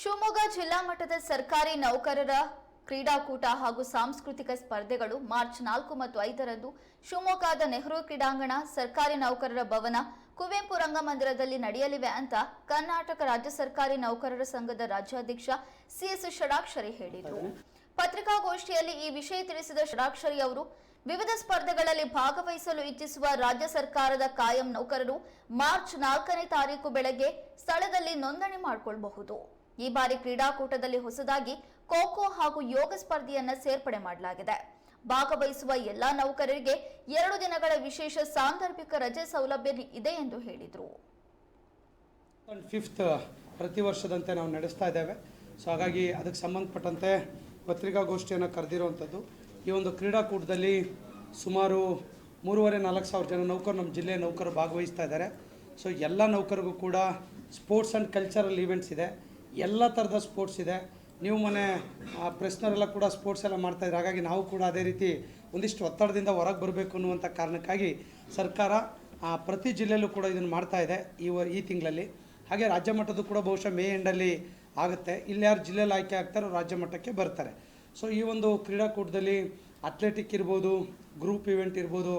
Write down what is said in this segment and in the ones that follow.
ಶಿವಮೊಗ್ಗ ಜಿಲ್ಲಾ ಮಟ್ಟದ ಸರ್ಕಾರಿ ನೌಕರರ ಕ್ರೀಡಾಕೂಟ ಹಾಗೂ ಸಾಂಸ್ಕೃತಿಕ ಸ್ಪರ್ಧೆಗಳು ಮಾರ್ಚ್ ನಾಲ್ಕು ಮತ್ತು ಐದರಂದು ಶಿವಮೊಗ್ಗದ ನೆಹರು ಕ್ರೀಡಾಂಗಣ ಸರ್ಕಾರಿ ನೌಕರರ ಭವನ, ಕುವೆಂಪು ರಂಗಮಂದಿರದಲ್ಲಿ ನಡೆಯಲಿವೆ ಅಂತ ಕರ್ನಾಟಕ ರಾಜ್ಯ ಸರ್ಕಾರಿ ನೌಕರರ ಸಂಘದ ರಾಜ್ಯಾಧ್ಯಕ್ಷ ಸಿಎಸ್ ಷಡಾಕ್ಷರಿ ಹೇಳಿದರು. ಪತ್ರಿಕಾಗೋಷ್ಠಿಯಲ್ಲಿ ಈ ವಿಷಯ ತಿಳಿಸಿದ ಷಡಾಕ್ಷರಿ ಅವರು, ವಿವಿಧ ಸ್ಪರ್ಧೆಗಳಲ್ಲಿ ಭಾಗವಹಿಸಲು ಇಚ್ಛಿಸುವ ರಾಜ್ಯ ಸರ್ಕಾರದ ಕಾಯಂ ನೌಕರರು ಮಾರ್ಚ್ ನಾಲ್ಕನೇ ತಾರೀಕು ಬೆಳಗ್ಗೆ ಸ್ಥಳದಲ್ಲಿ ನೋಂದಣಿ ಮಾಡಿಕೊಳ್ಳಬಹುದು ಈ ಬಾರಿ ಕ್ರೀಡಾಕೂಟದಲ್ಲಿ ಹೊಸದಾಗಿ ಖೋಖೋ ಹಾಗೂ ಯೋಗ ಸ್ಪರ್ಧೆಯನ್ನ ಸೇರ್ಪಡೆ ಮಾಡಲಾಗಿದೆ. ಭಾಗವಹಿಸುವ ಎಲ್ಲಾ ನೌಕರರಿಗೆ ಎರಡು ದಿನಗಳ ವಿಶೇಷ ಸಾಂದರ್ಭಿಕ ರಜೆ ಸೌಲಭ್ಯ ಇದೆ ಎಂದು ಹೇಳಿದರು. ಫಿಫ್ತ್ ಪ್ರತಿ ವರ್ಷದಂತೆ ನಾವು ನಡೆಸ್ತಾ ಇದ್ದೇವೆ. ಸೊ ಹಾಗಾಗಿ ಅದಕ್ಕೆ ಸಂಬಂಧಪಟ್ಟಂತೆ ಪತ್ರಿಕಾಗೋಷ್ಠಿಯನ್ನು ಕರೆದಿರುವಂಥದ್ದು, ಈ ಒಂದು ಕ್ರೀಡಾಕೂಟದಲ್ಲಿ ಸುಮಾರು ಮೂರುವರೆ ನಾಲ್ಕು ಸಾವಿರ ಜನ ನೌಕರು ನಮ್ಮ ಜಿಲ್ಲೆಯ ನೌಕರು ಭಾಗವಹಿಸ್ತಾ ಇದ್ದಾರೆ. ಸೊ ಎಲ್ಲ ನೌಕರಿಗೂ ಕೂಡ ಸ್ಪೋರ್ಟ್ಸ್ ಆ್ಯಂಡ್ ಕಲ್ಚರಲ್ ಈವೆಂಟ್ಸ್ ಇದೆ. ಎಲ್ಲ ಥರದ ಸ್ಪೋರ್ಟ್ಸ್ ಇದೆ. ನೀವು ಮನೆ ಪ್ರೆಸ್ನವರೆಲ್ಲ ಕೂಡ ಸ್ಪೋರ್ಟ್ಸ್ ಎಲ್ಲ ಮಾಡ್ತಾಯಿದ್ರು ಹಾಗಾಗಿ ನಾವು ಕೂಡ ಅದೇ ರೀತಿ ಒಂದಿಷ್ಟು ಒತ್ತಡದಿಂದ ಹೊರಗೆ ಬರಬೇಕು ಅನ್ನುವಂಥ ಕಾರಣಕ್ಕಾಗಿ ಸರ್ಕಾರ ಪ್ರತಿ ಜಿಲ್ಲೆಯಲ್ಲೂ ಕೂಡ ಇದನ್ನು ಮಾಡ್ತಾ ಇದೆ ಈ ಈ ತಿಂಗಳಲ್ಲಿ. ಹಾಗೆ ರಾಜ್ಯ ಮಟ್ಟದ್ದು ಕೂಡ ಬಹುಶಃ ಮೇ ಎಂಡಲ್ಲಿ ಆಗುತ್ತೆ. ಇಲ್ಲಿ ಯಾರು ಜಿಲ್ಲೆಯಲ್ಲಿ ಆಯ್ಕೆ ಆಗ್ತಾರೋ ರಾಜ್ಯ ಮಟ್ಟಕ್ಕೆ ಬರ್ತಾರೆ. ಸೊ ಈ ಒಂದು ಕ್ರೀಡಾಕೂಟದಲ್ಲಿ ಅಥ್ಲೆಟಿಕ್ ಇರ್ಬೋದು ಗ್ರೂಪ್ ಇವೆಂಟ್ ಇರ್ಬೋದು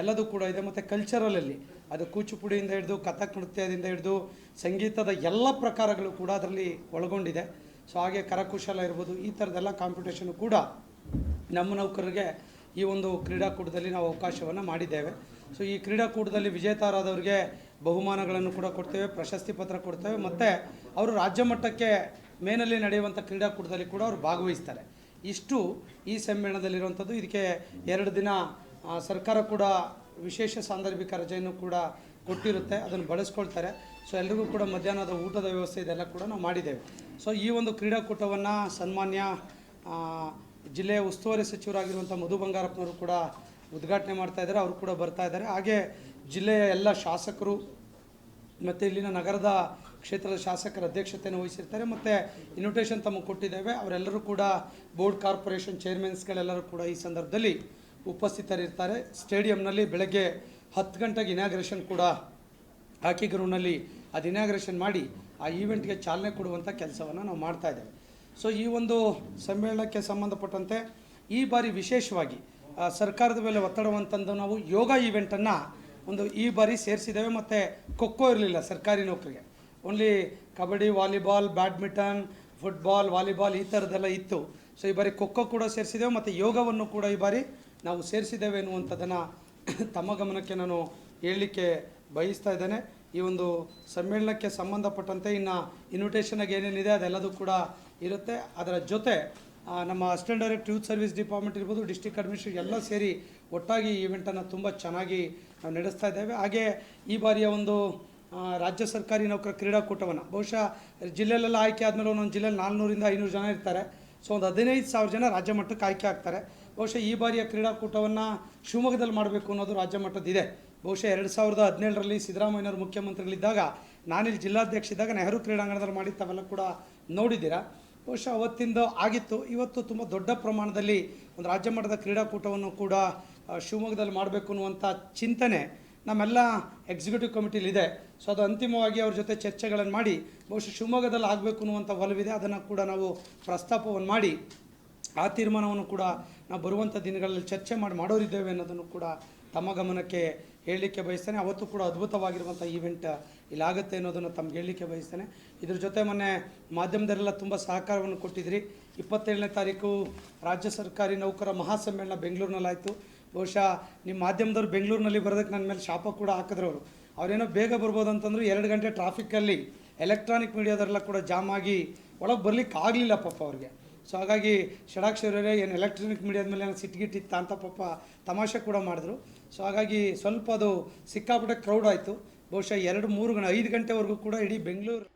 ಎಲ್ಲದೂ ಕೂಡ ಇದೆ. ಮತ್ತು ಕಲ್ಚರಲಲ್ಲಿ ಅದು ಕೂಚುಪುಡಿಯಿಂದ ಹಿಡಿದು, ಕಥಕ್ ನೃತ್ಯದಿಂದ ಹಿಡಿದು, ಸಂಗೀತದ ಎಲ್ಲ ಪ್ರಕಾರಗಳು ಕೂಡ ಅದರಲ್ಲಿ ಒಳಗೊಂಡಿದೆ. ಸೊ ಹಾಗೆ ಕರಕುಶಲ ಇರ್ಬೋದು, ಈ ಥರದ್ದೆಲ್ಲ ಕಾಂಪಿಟೇಷನು ಕೂಡ ನಮ್ಮ ನೌಕರರಿಗೆ ಈ ಒಂದು ಕ್ರೀಡಾಕೂಟದಲ್ಲಿ ನಾವು ಅವಕಾಶವನ್ನು ಮಾಡಿದ್ದೇವೆ. ಸೊ ಈ ಕ್ರೀಡಾಕೂಟದಲ್ಲಿ ವಿಜೇತರಾದವರಿಗೆ ಬಹುಮಾನಗಳನ್ನು ಕೂಡ ಕೊಡ್ತೇವೆ, ಪ್ರಶಸ್ತಿ ಪತ್ರ ಕೊಡ್ತೇವೆ. ಮತ್ತು ಅವರು ರಾಜ್ಯ ಮಟ್ಟಕ್ಕೆ ಮೇನಲ್ಲಿ ನಡೆಯುವಂಥ ಕ್ರೀಡಾಕೂಟದಲ್ಲಿ ಕೂಡ ಅವರು ಭಾಗವಹಿಸ್ತಾರೆ. ಇಷ್ಟು ಈ ಸಮ್ಮೇಳನದಲ್ಲಿರುವಂಥದ್ದು ಇದಕ್ಕೆ ಎರಡು ದಿನ ಸರ್ಕಾರ ಕೂಡ ವಿಶೇಷ ಸಾಂದರ್ಭಿಕ ರಜೆಯನ್ನು ಕೂಡ ಕೊಟ್ಟಿರುತ್ತೆ, ಅದನ್ನು ಬಳಸ್ಕೊಳ್ತಾರೆ. ಸೊ ಎಲ್ರಿಗೂ ಕೂಡ ಮಧ್ಯಾಹ್ನದ ಊಟದ ವ್ಯವಸ್ಥೆ ಇದೆಲ್ಲ ಕೂಡ ನಾವು ಮಾಡಿದ್ದೇವೆ. ಸೊ ಈ ಒಂದು ಕ್ರೀಡಾಕೂಟವನ್ನು ಸನ್ಮಾನ್ಯ ಜಿಲ್ಲೆಯ ಉಸ್ತುವಾರಿ ಸಚಿವರಾಗಿರುವಂಥ ಮಧು ಬಂಗಾರಪ್ಪನವರು ಕೂಡ ಉದ್ಘಾಟನೆ ಮಾಡ್ತಾ ಇದ್ದಾರೆ, ಅವರು ಕೂಡ ಬರ್ತಾ ಇದ್ದಾರೆ. ಹಾಗೆ ಜಿಲ್ಲೆಯ ಎಲ್ಲ ಶಾಸಕರು ಮತ್ತು ಇಲ್ಲಿನ ನಗರದ ಕ್ಷೇತ್ರದ ಶಾಸಕರ ಅಧ್ಯಕ್ಷತೆಯನ್ನು ವಹಿಸಿರ್ತಾರೆ, ಮತ್ತು ಇನ್ವಿಟೇಷನ್ ತಮಗೆ ಕೊಟ್ಟಿದ್ದೇವೆ. ಅವರೆಲ್ಲರೂ ಕೂಡ ಬೋರ್ಡ್ ಕಾರ್ಪೊರೇಷನ್ ಚೇರ್ಮನ್ಸ್ಗಳೆಲ್ಲರೂ ಕೂಡ ಈ ಸಂದರ್ಭದಲ್ಲಿ ಉಪಸ್ಥಿತರಿರ್ತಾರೆ. ಸ್ಟೇಡಿಯಂನಲ್ಲಿ ಬೆಳಗ್ಗೆ ಹತ್ತು ಗಂಟೆಗೆ ಇನಾಗ್ರೇಷನ್ ಕೂಡ ಹಾಕಿ ಗ್ರೌಂಡ್ನಲ್ಲಿ ಅದು ಇನಾಗ್ರೇಷನ್ ಮಾಡಿ ಆ ಈವೆಂಟ್ಗೆ ಚಾಲನೆ ಕೊಡುವಂಥ ಕೆಲಸವನ್ನು ನಾವು ಮಾಡ್ತಾ ಇದ್ದೇವೆ. ಸೊ ಈ ಒಂದು ಸಮ್ಮೇಳನಕ್ಕೆ ಸಂಬಂಧಪಟ್ಟಂತೆ ಈ ಬಾರಿ ವಿಶೇಷವಾಗಿ ಸರ್ಕಾರದ ಮೇಲೆ ಒತ್ತಡವಂಥದ್ದು ನಾವು ಯೋಗ ಈವೆಂಟನ್ನು ಒಂದು ಈ ಬಾರಿ ಸೇರಿಸಿದ್ದೇವೆ. ಮತ್ತು ಖೋಖೋ ಇರಲಿಲ್ಲ ಸರ್ಕಾರಿ ನೌಕರಿಗೆ. Only kabaddi, volleyball, badminton football volleyball ಈ ಥರದ್ದೆಲ್ಲ ಇತ್ತು. ಸೊ ಈ ಬಾರಿ ಖೋಖೋ ಕೂಡ ಸೇರಿಸಿದ್ದೇವೆ. ಮತ್ತು ಯೋಗವನ್ನು ಕೂಡ ಈ ಬಾರಿ ನಾವು ಸೇರಿಸಿದ್ದೇವೆ ಎನ್ನುವಂಥದ್ದನ್ನು ತಮ್ಮ ಗಮನಕ್ಕೆ ನಾನು ಹೇಳಲಿಕ್ಕೆ ಬಯಸ್ತಾ ಇದ್ದೇನೆ. ಈ ಒಂದು ಸಮ್ಮೇಳನಕ್ಕೆ ಸಂಬಂಧಪಟ್ಟಂತೆ ಇನ್ನು ಇನ್ವಿಟೇಷನಾಗಿ ಏನೇನಿದೆ ಅದೆಲ್ಲದೂ ಕೂಡ ಇರುತ್ತೆ. ಅದರ ಜೊತೆ ನಮ್ಮ assistant director youth service department ಇರ್ಬೋದು ಡಿಸ್ಟಿಕ್ ಅಡ್ಮಿನಿಸ್ಟ್ರೇಷನ್ ಎಲ್ಲ ಸೇರಿ ಒಟ್ಟಾಗಿ ಈ ತುಂಬ ಚೆನ್ನಾಗಿ ನಾವು ನಡೆಸ್ತಾ ಇದ್ದೇವೆ. ಹಾಗೆ ಈ ಬಾರಿಯ ಒಂದು ರಾಜ್ಯ ಸರ್ಕಾರಿ ನೌಕರ ಕ್ರೀಡಾಕೂಟವನ್ನು, ಬಹುಶಃ ಜಿಲ್ಲೆಯಲ್ಲೆಲ್ಲ ಆಯ್ಕೆ ಆದಮೇಲೆ ಒಂದೊಂದು ಜಿಲ್ಲೆಯಲ್ಲಿ ನಾಲ್ನೂರಿಂದ ಐನೂರು ಜನ ಇರ್ತಾರೆ. ಸೊ ಒಂದು ಹದಿನೈದು ಸಾವಿರ ಜನ ರಾಜ್ಯ ಮಟ್ಟಕ್ಕೆ ಆಯ್ಕೆ ಆಗ್ತಾರೆ. ಬಹುಶಃ ಈ ಬಾರಿಯ ಕ್ರೀಡಾಕೂಟವನ್ನು ಶಿವಮೊಗ್ಗದಲ್ಲಿ ಮಾಡಬೇಕು ಅನ್ನೋದು ರಾಜ್ಯ ಮಟ್ಟದ್ದಿದೆ. ಬಹುಶಃ ಎರಡು ಸಾವಿರದ ಹದಿನೇಳರಲ್ಲಿ ಸಿದ್ದರಾಮಯ್ಯನವರು ಮುಖ್ಯಮಂತ್ರಿಗಳಿದ್ದಾಗ, ನಾನಿಲ್ಲಿ ಜಿಲ್ಲಾಧ್ಯಕ್ಷ ಇದ್ದಾಗ ನೆಹರು ಕ್ರೀಡಾಂಗಣದಲ್ಲಿ ಮಾಡಿ ತಾವೆಲ್ಲ ಕೂಡ ನೋಡಿದ್ದೀರಾ. ಬಹುಶಃ ಅವತ್ತಿಂದ ಆಗಿತ್ತು. ಇವತ್ತು ತುಂಬ ದೊಡ್ಡ ಪ್ರಮಾಣದಲ್ಲಿ ಒಂದು ರಾಜ್ಯ ಮಟ್ಟದ ಕ್ರೀಡಾಕೂಟವನ್ನು ಕೂಡ ಶಿವಮೊಗ್ಗದಲ್ಲಿ ಮಾಡಬೇಕು ಅನ್ನುವಂಥ ಚಿಂತನೆ ನಮ್ಮೆಲ್ಲ ಎಕ್ಸಿಕ್ಯೂಟಿವ್ ಕಮಿಟಿಲಿದೆ ಸೊ, ಅದು ಅಂತಿಮವಾಗಿ ಅವ್ರ ಜೊತೆ ಚರ್ಚೆಗಳನ್ನು ಮಾಡಿ, ಬಹುಶಃ ಶಿವಮೊಗ್ಗದಲ್ಲಿ ಆಗಬೇಕು ಅನ್ನುವಂಥ ಒಲವಿದೆ. ಅದನ್ನು ಕೂಡ ನಾವು ಪ್ರಸ್ತಾಪವನ್ನು ಮಾಡಿ ಆ ತೀರ್ಮಾನವನ್ನು ಕೂಡ ನಾವು ಬರುವಂಥ ದಿನಗಳಲ್ಲಿ ಚರ್ಚೆ ಮಾಡಿ ಮಾಡೋರಿದ್ದೇವೆ ಅನ್ನೋದನ್ನು ಕೂಡ ತಮ್ಮ ಗಮನಕ್ಕೆ ಹೇಳಲಿಕ್ಕೆ ಬಯಸ್ತೇನೆ. ಅವತ್ತು ಕೂಡ ಅದ್ಭುತವಾಗಿರುವಂಥ ಈವೆಂಟ್ ಇಲ್ಲಾಗುತ್ತೆ ಅನ್ನೋದನ್ನು ತಮ್ಗೆ ಹೇಳಲಿಕ್ಕೆ ಬಯಸ್ತೇನೆ. ಇದ್ರ ಜೊತೆ ಮೊನ್ನೆ ಮಾಧ್ಯಮದವರೆಲ್ಲ ತುಂಬ ಸಹಕಾರವನ್ನು ಕೊಟ್ಟಿದ್ರಿ. ಇಪ್ಪತ್ತೇಳನೇ ತಾರೀಕು ರಾಜ್ಯ ಸರ್ಕಾರಿ ನೌಕರ ಮಹಾಸಮ್ಮೇಳನ ಬೆಂಗಳೂರಿನಲ್ಲಾಯಿತು. ಬಹುಶಃ ನಿಮ್ಮ ಮಾಧ್ಯಮದವ್ರು ಬೆಂಗಳೂರಿನಲ್ಲಿ ಬರೋದಕ್ಕೆ ನನ್ನ ಮೇಲೆ ಶಾಪ ಕೂಡ ಹಾಕಿದ್ರು ಅವರು ಅವರೇನೋ ಬೇಗ ಬರ್ಬೋದು ಅಂತಂದ್ರು ಎರಡು ಗಂಟೆ ಟ್ರಾಫಿಕ್ಕಲ್ಲಿ ಎಲೆಕ್ಟ್ರಾನಿಕ್ ಮೀಡಿಯಾದವರೆಲ್ಲ ಕೂಡ ಜಾಮ್ ಆಗಿ ಒಳಗೆ ಬರ್ಲಿಕ್ಕೆ ಆಗಲಿಲ್ಲ ಪಾಪ ಅವ್ರಿಗೆ. ಸೊ ಹಾಗಾಗಿ ಷಡಾಕ್ಷರರೇ ಏನು ಎಲೆಕ್ಟ್ರಾನಿಕ್ ಮೀಡಿಯಾದ ಮೇಲೆ ಏನೋ ಸಿಟ್ಗಿಟ್ಟಿತ್ತ ಅಂತ ಪಾಪ ತಮಾಷೆ ಕೂಡ ಮಾಡಿದ್ರು. ಸೊ ಹಾಗಾಗಿ ಸ್ವಲ್ಪ ಅದು ಸಿಕ್ಕಾಪಟ್ಟೆ ಕ್ರೌಡ್ ಆಯಿತು. ಬಹುಶಃ ಎರಡು ಮೂರು ಗಂಟೆ ಐದು ಗಂಟೆವರೆಗೂ ಕೂಡ ಇಡೀ ಬೆಂಗಳೂರು